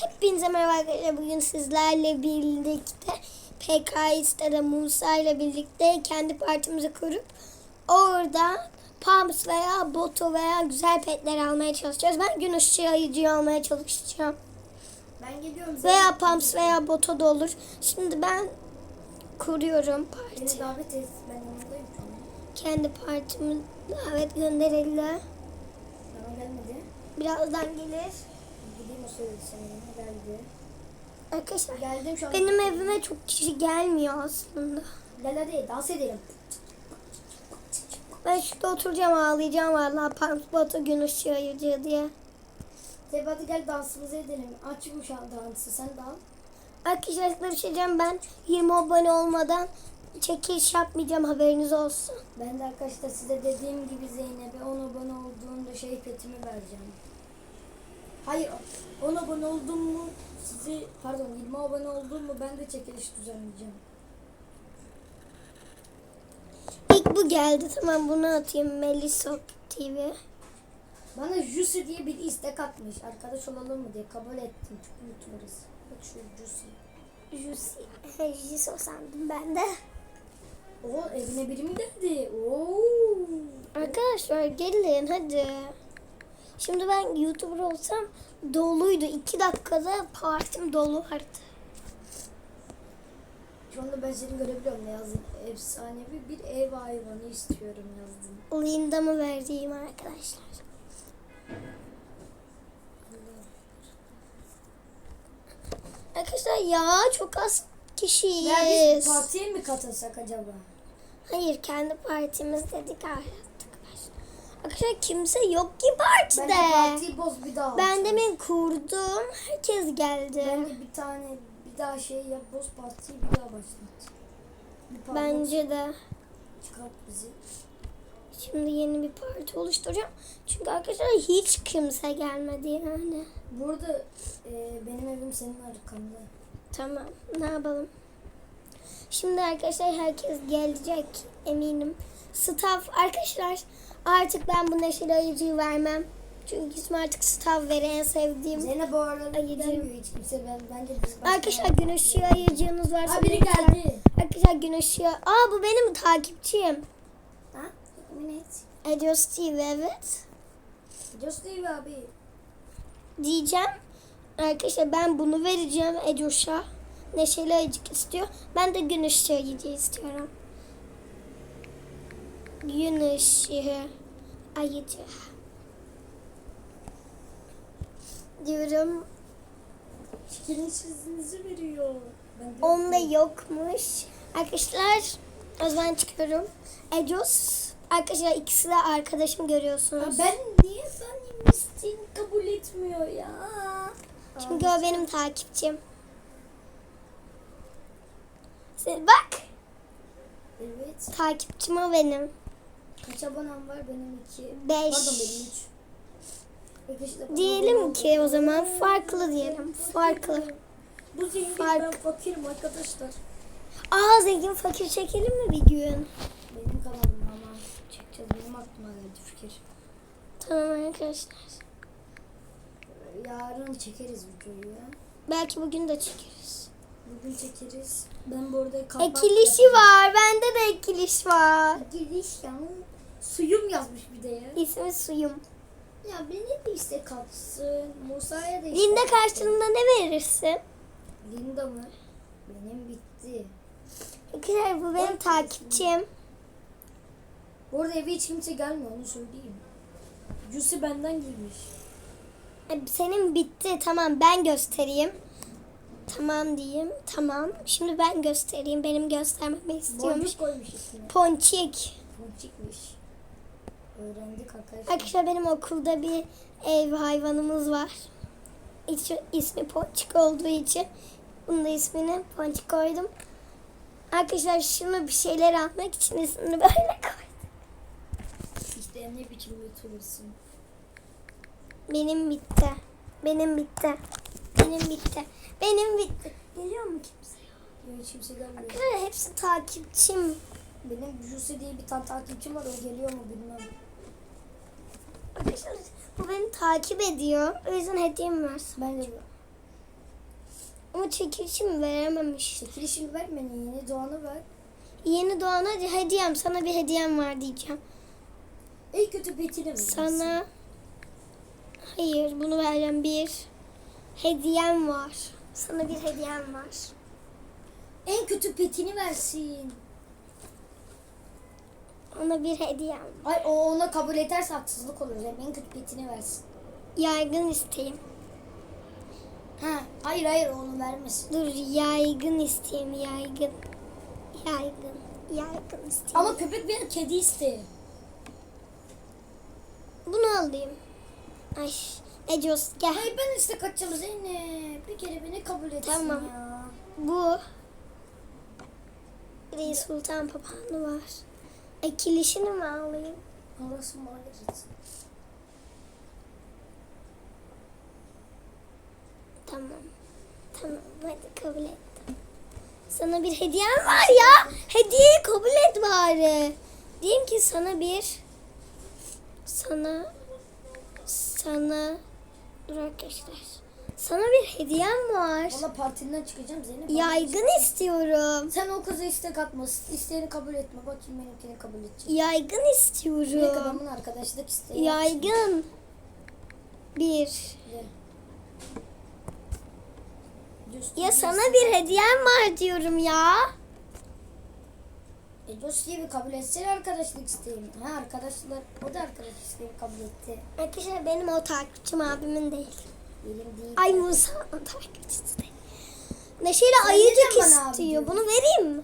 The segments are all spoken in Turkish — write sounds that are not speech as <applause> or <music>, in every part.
Hepinize merhaba arkadaşlar. Bugün sizlerle birlikte PKS'de Musa ile birlikte kendi partimizi kurup orada Pumps veya Boto veya güzel petler almaya çalışacağız. Ben gün ışığı ayıcıyı almaya çalışacağım. Ben geliyorum. Veya Pumps veya Boto da olur. Şimdi ben kuruyorum Beni parti. davet et. Ben yanındayım. Kendi partimi davet gönderildi. Bana gelmedi. Birazdan gelir. Gideyim o söyledi sana. Geldi. Arkadaşlar Geldim şu an. benim evime çok kişi gelmiyor aslında. Gel hadi dans edelim. Ben şurada oturacağım ağlayacağım valla Boto gün ışığı ayıcı diye. Tabi hadi gel dansımızı edelim. Aç bu şu an dansı. Sen dans. Arkadaşlar bir şey diyeceğim ben 20 abone olmadan çekiliş yapmayacağım haberiniz olsun. Ben de arkadaşlar size dediğim gibi Zeynep'e 10 abone olduğunda şey petimi vereceğim. Hayır 10 abone oldum mu sizi pardon 20 abone oldum mu ben de çekiliş düzenleyeceğim. İlk bu geldi tamam bunu atayım Melisop TV. Bana Juicy diye bir istek atmış. Arkadaş olalım mı diye kabul ettim. Çok YouTuber'ız. Bak şu Juicy. Juicy. <laughs> Jiso sandım ben de. Oo evine biri mi geldi? Oo. Arkadaşlar gelin hadi. Şimdi ben YouTuber olsam doluydu. 2 dakikada partim dolu vardı. Şu anda ben seni görebiliyorum ne yazdın? Efsanevi bir ev hayvanı istiyorum yazdın. Linda'mı verdiğim arkadaşlar. Arkadaşlar ya çok az Ya biz kişiyiz. partiye mi katılsak acaba? Hayır kendi partimiz dedik artık. Arkadaşlar kimse yok ki partide. Bence partiyi boz bir daha. Ben demin kurdum. Herkes geldi. Bence bir tane bir daha şey yap boz partiyi bir daha başlat. Bir parti Bence de. çıkart bizi. Şimdi yeni bir parti oluşturacağım. Çünkü arkadaşlar hiç kimse gelmedi yani. Burada e, benim evim senin arkanda. Tamam. Ne yapalım? Şimdi arkadaşlar herkes gelecek eminim. Staff arkadaşlar artık ben bu neşeli ayıcıyı vermem. Çünkü ismi artık staff veri en sevdiğim. Zeynep bu arada gelmiyor hiç kimse. Ben, bence biz Arkadaşlar gün ışığı ayıcığınız varsa Aa, biri geldi. Arkadaşlar gün ışığı. Aa bu benim takipçim. Ha? Yemin et. Edios TV evet. Just Steve abi. Diyeceğim. Arkadaşlar ben bunu vereceğim Edios'a. Neşeli ayıcık istiyor. Ben de gün ışığı ayıcığı istiyorum. Gün ışığı ayıcı. Diyorum. Şekerin çizinizi veriyor. Onda yokmuş. Arkadaşlar o zaman çıkıyorum. Edios. Arkadaşlar ikisi de arkadaşım Ya görüyorsunuz. ben niye ben isteğini kabul etmiyor ya? Çünkü o benim takipçim. Sen bak. Evet. Takipçim o benim. Kaç abonem var benim iki. Beş. Pardon benim üç. Diyelim ki o zaman farklı diyelim. Farklı. Bu zengin Fark. ben fakirim arkadaşlar. Aa zengin fakir çekelim mi bir gün? Benim kanalım ama çekeceğiz. Benim aklıma geldi fikir. Tamam arkadaşlar. Yarın çekeriz videoyu ya. Belki bugün de çekeriz. Bugün çekeriz. Ben bu arada kapak Ekilişi var. Bende de ekiliş var. Ekiliş ya. Suyum yazmış bir de ya. İsmi Suyum. Ya beni de istek atsın. Musa'ya da istek Linda karşılığında ne verirsin? Linda mı? Benim bitti. Arkadaşlar bu benim takipçim. Bu arada eve hiç kimse gelmiyor onu söyleyeyim. Juicy benden girmiş. E, Senin bitti. Tamam ben göstereyim. Tamam diyeyim. Tamam. Şimdi ben göstereyim. Benim göstermemi istiyormuş. Boncuk koymuş ismini. Ponçik. Ponçikmiş. Öğrendik arkadaşlar. Arkadaşlar benim okulda bir ev hayvanımız var. İç, ismi Ponçik olduğu için bunun da ismini Ponçik koydum. Arkadaşlar şunu bir şeyler almak için ismini böyle koydum. İşte ne biçim youtubersın. Benim bitti. Benim bitti. Benim bitti. Benim bitti. Geliyor mu kimse? Hiç kimse gelmiyor. Arkadaşlar hepsi takipçim. Benim Juicy diye bir tane takipçim var o geliyor mu bilmem. Takip ediyor. O yüzden hediyemi versin. Ben de Ama çekilişimi verememiş. Çekilişini verme yeni doğanı ver. Yeni doğana hediyem. Sana bir hediyem var diyeceğim. En kötü petini ver. Sana... Hayır bunu vereceğim. Bir hediyem var. Sana bir hediyem var. En kötü petini versin. Ona bir hediyem. Ay o ona kabul ederse haksızlık olur. Kötü petini versin. Yaygın isteğim. Ha, hayır hayır onu vermesin. Dur yaygın isteğim yaygın. Yaygın. Yaygın isteğim. Ama köpek benim kedi isteği. Bunu alayım. Ay Ecos gel. Hayır ben istek atacağım Zeynep. Bir kere beni kabul etsin Tamam. ya. Bu. Reis Sultan papağanı var. E kilişini mi alayım? Orası maalesef. Tamam. Tamam hadi kabul ettim. Sana bir hediyem var ya. Hediyeyi kabul et bari. Diyeyim ki sana bir sana sana dur arkadaşlar. Sana bir hediyem var. Valla partinden çıkacağım Zeynep. Yaygın istiyorum. Sen o kıza istek atma. İsteğini kabul etme. Bakayım benimkini kabul edecek. Yaygın Bir istiyorum. adamın arkadaşlık isteği. Yaygın. Bir. Just Ya bir sana bir hediyem var diyorum ya. E, dost bir kabul etsene arkadaşlık isteğimi. Ha arkadaşlar o da arkadaş isteğimi kabul etti. Arkadaşlar benim o takipçim abimin değil. Ay Musa'nın <laughs> takipçisi değil. Neşeli Sen ayıcık istiyor. Bunu vereyim mi?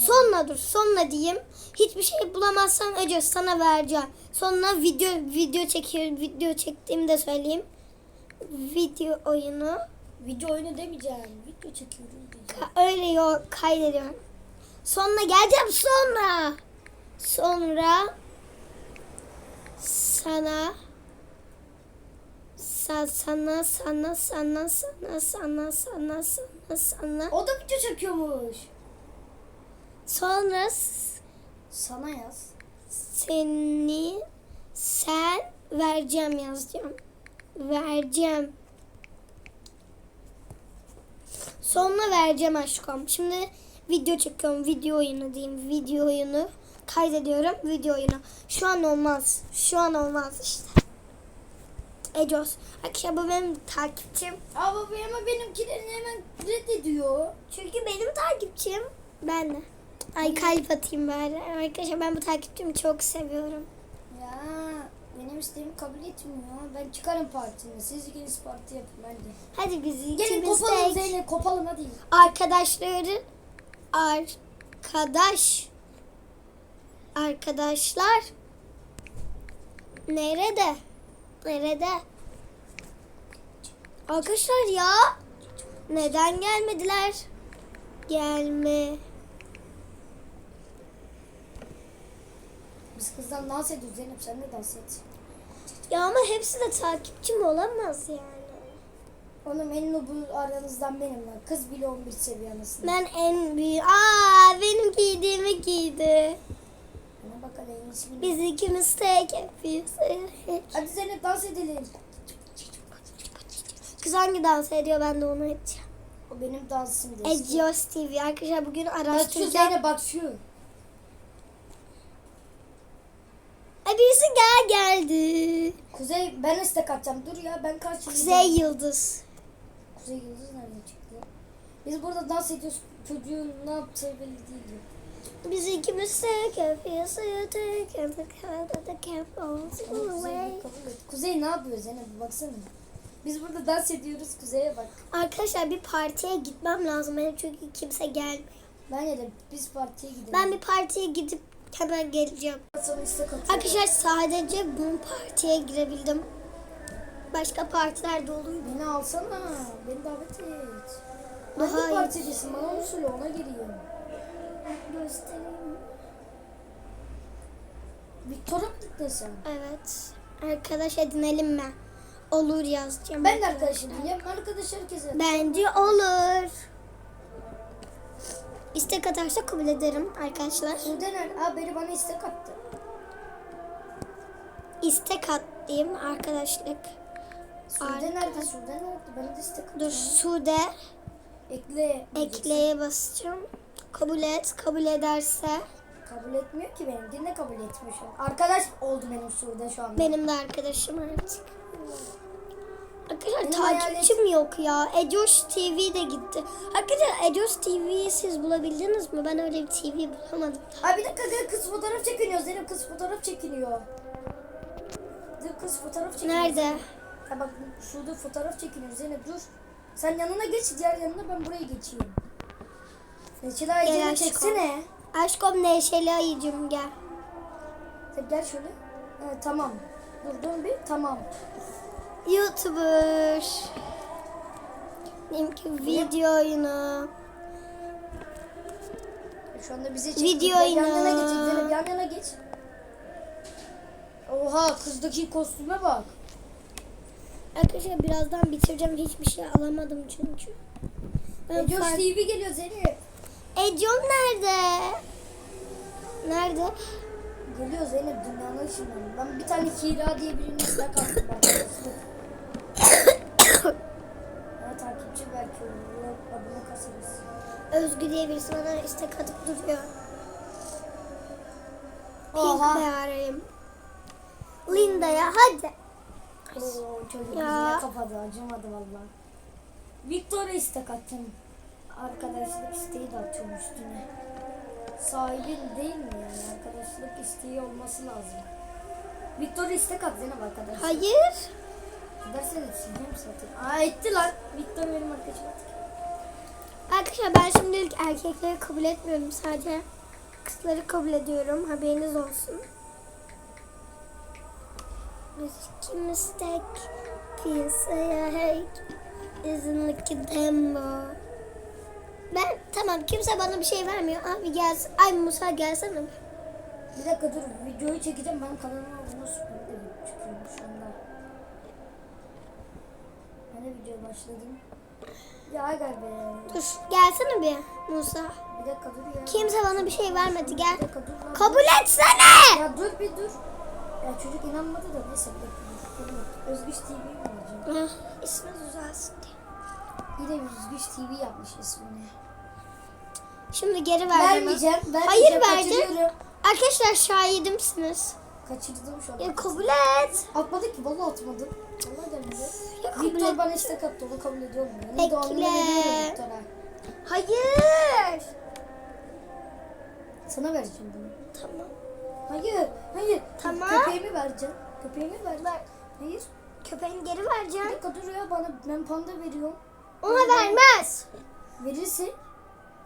Sonla dur. Sonla diyeyim. Hiçbir şey bulamazsan Ece sana vereceğim. Sonra video video çekiyor. Video çektiğimi de söyleyeyim. Video oyunu. Video oyunu demeyeceğim. Video çekiyorum diyeceğim. Ka- Öyle yok kaydediyorum. Sonra geleceğim sonra. Sonra sana sa- sana sana sana sana sana sana sana sana O da video çekiyormuş. sonra Sana yaz. seni sen vereceğim yazacağım. Vereceğim. Sonra vereceğim aşkım. Şimdi video çekiyorum. Video oyunu diyeyim. Video oyunu kaydediyorum. Video oyunu. Şu an olmaz. Şu an olmaz işte. Ecos. Akşam bu benim takipçim. Aa baba ama benimkilerini hemen reddediyor. Çünkü benim takipçim. Ben de. Ay kalp atayım bari. Arkadaşlar ben bu takipçimi çok seviyorum. Ya benim isteğimi kabul etmiyor. Ben çıkarım partimi. Siz ikiniz parti yapın hadi. Hadi biz Gelin ikimiz kopalım de Zeynep kopalım hadi. arkadaşları arkadaş arkadaşlar nerede? Nerede? Arkadaşlar ya neden gelmediler? Gelme. Biz kızdan dans ediyoruz Zeynep sen de dans et. Ya ama hepsi de takipçim olamaz yani. Onun en nobu aranızdan benim var. Kız bile 11 seviye anasını. Ben en büyük. Aa benim giydiğimi giydi. İyisi benim. Biz ikimiz tek yapıyoruz. Hadi Zeynep dans edelim. Kız hangi dans ediyor ben de onu edeceğim. O benim dansım değil. Edios TV arkadaşlar bugün Bak şu araştıracağım. Zeynep bak şu. Ay birisi gel geldi. Kuzey ben istek atacağım. Dur ya ben karşılayacağım. Kuzey Yıldız. Kuzey Yıldız nereden çıktı? Biz burada dans ediyoruz. Çocuğun ne yaptığı belli değil. Biz ikimiz tek yapıyoruz. Tek yapıyoruz. Kuzey, kabul et. Kuzey ne yapıyor Zeynep baksana. Biz burada dans ediyoruz. Kuzey'e bak. Arkadaşlar bir partiye gitmem lazım benim çünkü kimse gelmiyor. Bence de biz partiye gidelim. Ben bir partiye gidip hemen geleceğim. Arkadaşlar sadece bu partiye girebildim. Başka partiler de oluyor. Beni alsana. Beni davet et. Daha Hangi partidesin? Bana onu söyle ona gireyim. Göstereyim. Victor'a mı gittin? Evet. Arkadaş edinelim mi? Olur yazacağım. Ben de arkadaşım diyeyim. Arkadaş herkese. Bence olur. İstek atarsa kabul ederim arkadaşlar. Sude nerede? Aa biri bana istek attı. İstek at diyeyim arkadaşlık. Sude Arka. nerede? Sude nerede? Ben de istek Dur Sude Ekle. ekleye basacağım. Kabul et. Kabul ederse Kabul etmiyor ki benim. Yine kabul etmiyor şu an. Arkadaş oldu benim Sude şu anda. benim de arkadaşım artık. Arkadaşlar Benim takipçim yok ya. Ecoş TV de gitti. Arkadaşlar Ecoş TV'yi siz bulabildiniz mi? Ben öyle bir TV bulamadım. Ay bir dakika kız- fotoğraf çekiniyor. Zeynep kız fotoğraf çekiniyor. Dur kız fotoğraf çekiniyor. Nerede? Ya bak şurada fotoğraf çekiniyor Zeynep dur. Sen yanına geç diğer yanına ben buraya geçeyim. Zeynep aşkım. çeksene. Aşkım Neşeli ayıcım gel. Sen gel şöyle. Evet, tamam. Dur dön bir tamam. YouTuber. Benimki video oyunu. Şu anda bize çekti. Video Gel, Yan yana oyunu. geç Zeynep yan yana geç. Oha kızdaki kostüme bak. Arkadaşlar birazdan bitireceğim. Hiçbir şey alamadım çünkü. Ben fark- TV geliyor Zeynep. Econ nerede? Nerede? Geliyor Zeynep dünyanın ışığından. Ben bir tane Kira diye birinin silah kalktım bak. Bana takipçi belki olur. Adını kasarız. Özgü diye birisi bana istek atıp duruyor. Pink Oha. beğeneyim. Linda'ya hadi. Oo, çocuk Ya. kapadı. Acımadı valla. Victor'a istek attım. Arkadaşlık isteği de atıyorum üstüne. Sahibin değil mi yani? Arkadaşlık isteği olması lazım. Victor'a istek at Zeynep arkadaşlar. Hayır. Dersen etsin hem satayım. Aa etti lan. Victor benim arkadaşım artık. Arkadaşlar ben şimdilik erkekleri kabul etmiyorum. Sadece kızları kabul ediyorum. Haberiniz olsun. Risky mistake. Piyasaya hey. Isn't like a demo. Ben tamam kimse bana bir şey vermiyor. Abi gelsin. Ay Musa gelsene. Bir dakika dur videoyu çekeceğim ben kanalıma bunu süpürde çıkıyorum şu anda. Ben de video başladım. Ya aga be. Dur gelsene bir Musa. Bir dakika dur ya. Kimse bana bir şey vermedi gel. Bir dakika dur. Kabul etsene. Ya dur bir dur. Ya çocuk inanmadı da neyse bir dakika. Özgüç TV mi olacak? Heh, İsmi düzelsin diye. Yine Özgüç TV yapmış ismini. Şimdi geri ver. Vermeyeceğim. vermeyeceğim. Hayır, vereceğim. Kaçırıyorum. Arkadaşlar şahidimsiniz. Kaçırdım şu an. Ya kabul et. Atmadı ki vallahi atmadım. Vallahi demedi. Ya kabul Victor et. bana istek attı onu kabul ediyorum. Yani Bekle. doğum günü veriyorum Victor'a. Hayır. Sana vereceğim bunu. Tamam. Hayır, hayır. Tamam. Köpeğimi vereceğim. Köpeğimi ver. Ver. Hayır. Köpeğini geri Bir vereceğim. dakika dur ya bana ben panda veriyorum. Ona vermez. Verirse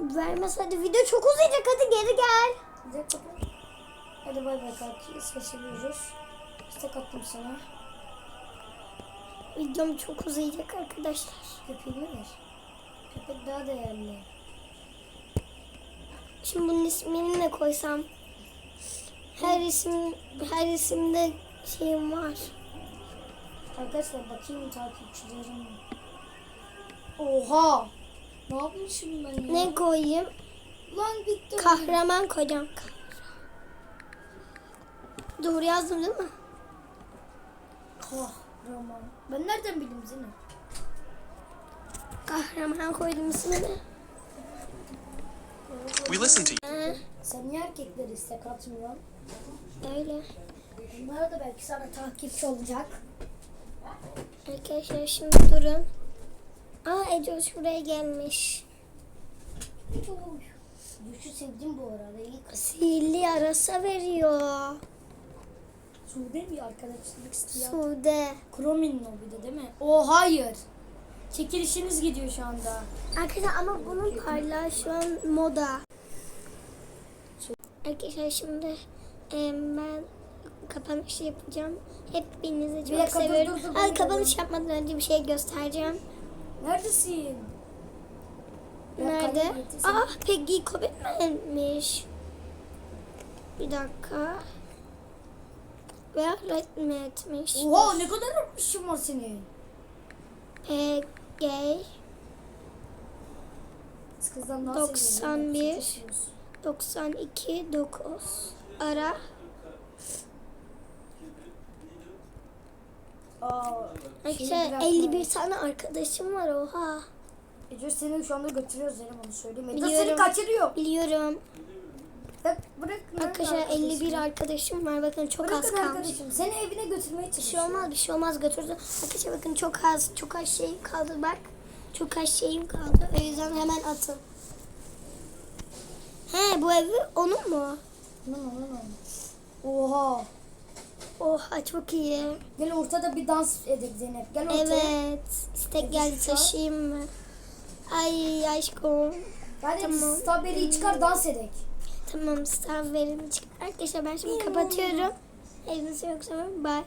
Vermez hadi video çok uzayacak hadi geri gel. bir dakika dur. Hadi bay bay kanki. Seçiliyoruz. İstek attım sana. Videom çok uzayacak arkadaşlar. Köpeğimi ver. Köpek daha değerli. Şimdi bunun ismini ne koysam? Her isim her isimde şeyim var. Arkadaşlar bakayım takipçilerim. Oha! Ne yapmışım ben ya? Ne koyayım? Lan Victor. Kahraman koyacağım. Doğru yazdım değil mi? Kahraman. Ben nereden bileyim seni? Kahraman koydum ismini. We listen to you. Ha, Sen niye erkekleri istek atmıyorsun? öyle. Bunlar da belki sana takipçi olacak. Arkadaşlar şimdi durun. Aa Ece şuraya gelmiş. Düşü sevdim bu arada. İlk Sihirli arasa veriyor. Sude mi arkadaşlık isteyen? Sude. Kromin o bir de değil mi? O hayır. Çekilişiniz gidiyor şu anda. Arkadaşlar ama bunun parlağı şu an moda. Arkadaşlar şimdi em, ben kapanış yapacağım. Hepinizi çok dakika, dur, seviyorum. dur, dur, Ay, dur, kapanış dur. yapmadan önce bir şey göstereceğim. Neredesin? Nerede? Aa Peggy Commitment'miş. Bir dakika. Veya Red mi etmiş? Oha ne kadar işin var senin? Peggy kızdan daha 91. seviyoruz. Çok 92 9 ara Aa, şeyi Arkadaşlar bırakma. 51 tane arkadaşım var oha. Ece seni şu anda götürüyoruz Zeynep onu söyleyeyim. Ece seni Biliyorum. kaçırıyor. Biliyorum. Bak bırak. Arkadaşlar 51 arkadaşım var. Bakın çok az kalmış. arkadaşım. Seni evine götürmeye Bir çalışıyor. şey olmaz, bir şey olmaz götürdü. Arkadaşlar bakın çok az, çok az şeyim kaldı bak. Çok az şeyim kaldı. O yüzden hemen atın. He bu evi onun mu? Lan lan. Oha. Oha çok iyi. Gel ortada bir dans edelim Zeynep. Gel ortaya. Evet. İstek geldi taşıyayım mı? Ay aşkım. Yani Tamam. Strawberry'i çıkar dans edek. Tamam star verin. Arkadaşlar ben şimdi kapatıyorum. Evinize yoksa bye.